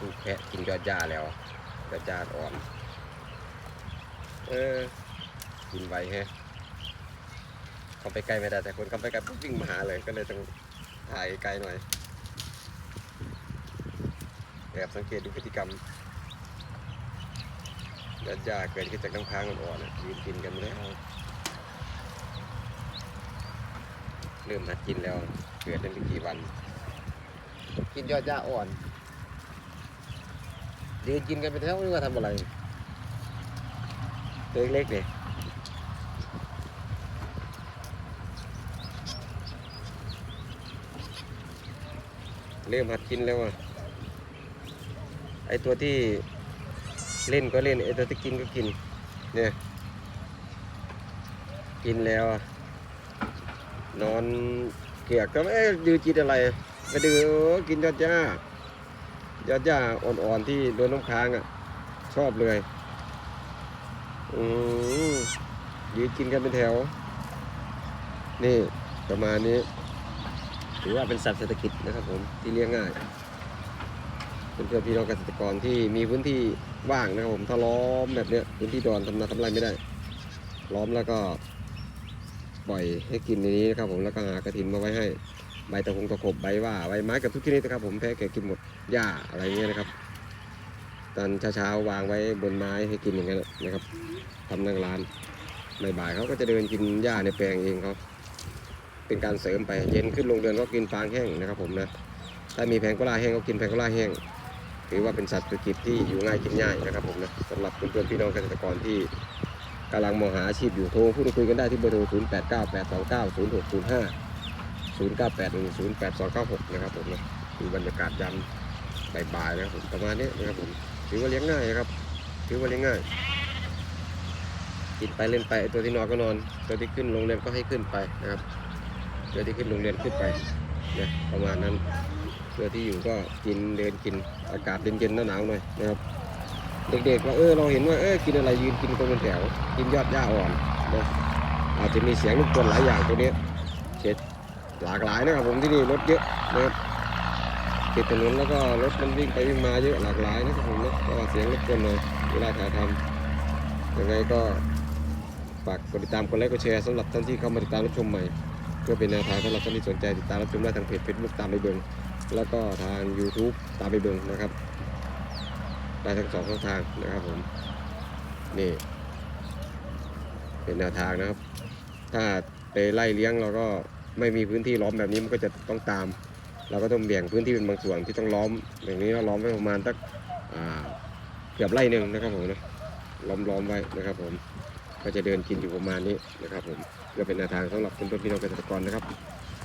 ลูกแพะกินยอดหญ้าแล้วยอดหญ้าอ่อน เออ กินไวแฮะเข้าไปใกล้ไม่ได้แต่คนเข้าไปใกล้ปุ๊บวิ่งมาหาเลยก็เลยต้องถ่ายไกลหน่อยแอบสังเกตดูพฤติกรรมยอดหญ้าเกิดขึ้นจากน้ำค้างอ่อนๆน่ะยืนกินกันแล้วเริ่มหัดกินแล้ว เกิดได้ไม่กี่วัน กินยอดหญ้าอ่อน ยืนกินกันไปแถวนึกว่าทำอะไรตัวเล็กๆเนี่ยเริ่มหัดกินแล้วอะไอตัวที่เล่นก็เล่นไอตัวที่กินก็กิน เนี่ย กินแล้วอะนอนเกียกก็เอ๊ะดูจิตอะไร ไปดูกินยอด หญ้าดหญ้าอ่อนๆที่โดนน้ำค้างอะ ชอบเลยอืมยืนกินกันเป็นแถว นี่ประมาณนี้ ถือว่าเป็นสัตว์เศรษฐกิจนะครับผมที่เลี้ยงง่ายเป็นเพื่อนพี่น้องเกษตรกรที่มีพื้นที่ว่างนะครับผมถ้าล้อมแบบเนี้ยพื้นที่ดอนทำนาทำไรไม่ได้ ล้อมแล้วก็ ปล่อยให้กินในนี้นะครับผมแล้วก็หากระถินมาไว้ให้ ใบตะคงตะขบใบว่าใบไม้กับทุกชนิดนะครับ ผมแพ้แกกินหมดหญ้าอะไรเงี้ยนะครับตอนเช้าๆวางไว้บนไม้ให้กินอย่างนั้นนะครับทำนั่งร้านบ่ายๆเขาก็จะเดินกินหญ้าในแปลงเองเขาเป็นการเสริมไปเย็นขึ้นลงเดือนก็กินฟางแห้งนะครับ ผมนะถ้ามีแพงโกลาแห้งก็กินแพงโกลาแห้งถือว่าเป็นสัตว์เศรษฐกิจที่อยู่ง่ายกินง่ายนะครับผมนะสำหรับเพื่อนๆพี่น้องเกษตรกรที่กำลังมองหาอาชีพอยู่โทรพูดคุยกันได้ที่เบอร์โทร 0 8 9 8 2 9 0 6 0 5 0 9 8 1 0 8 2 9 6 นะครับผมนะดูบรรยากาศยามบ่ายๆนะครับผมประมาณนี้นะครับผมถือว่าเลี้ยงง่ายนะครับถือว่าเลี้ยงง่ายกินไปเล่นไปตัวที่นอนก็นอน ตัวที่ขึ้นโรงเรียนก็ให้ขึ้นไปนะครับ ตัวที่ขึ้นโรงเรียนขึ้นไปนะประมาณนั้นตัวที่อยู่ก็กินเดินกินอากาศเย็นๆหนาวๆหน่อยนะครับเด็กๆว่าเออเราเห็นว่าเออกินอะไรยืนกินกันเป็นแถวกินยอดหญ้าอ่อนนะอาจจะมีเสียงรบกวนหลายอย่างตัวนี้เช็ด หลากหลายนะครับผมที่นี่รถเยอะนะครับติดถนนแล้วก็รถมันวิ่งไปวิ่งมาเยอะหลากหลายนะครับผมนะก็เสียงรบกวนหน่อยเวลาถ่ายทำยังไงก็ฝากกดติดตามกดไลค์กดแชร์สำหรับท่านที่เข้ามาติดตามรับชมใหม่เพื่อเป็นแนวทางสำหรับท่านที่สนใจติดตามรับชมได้ทางเพจเฟซบุ๊กตามไปเบิงแล้วก็ทาง YouTube ตามไปเบิงนะครับได้ทั้งสองช่องทางนะครับผมนี่เป็นแนวทางนะครับ ถ้าไปไล่เลี้ยงเราก็ ไม่มีพื้นที่ล้อมแบบนี้มันก็จะต้องตาม เราก็ต้องเบี่ยงพื้นที่เป็นบางส่วนที่ต้องล้อม อย่างนี้เราล้อมไว้ประมาณสักเกือบไร่หนึ่งนะครับผมนะล้อมล้อมไว้นะครับผมก็จะเดินกินอยู่ประมาณนี้นะครับผมก็เป็นแนวทางสำหรับเพื่อนๆพี่น้องเกษตรกรนะครับ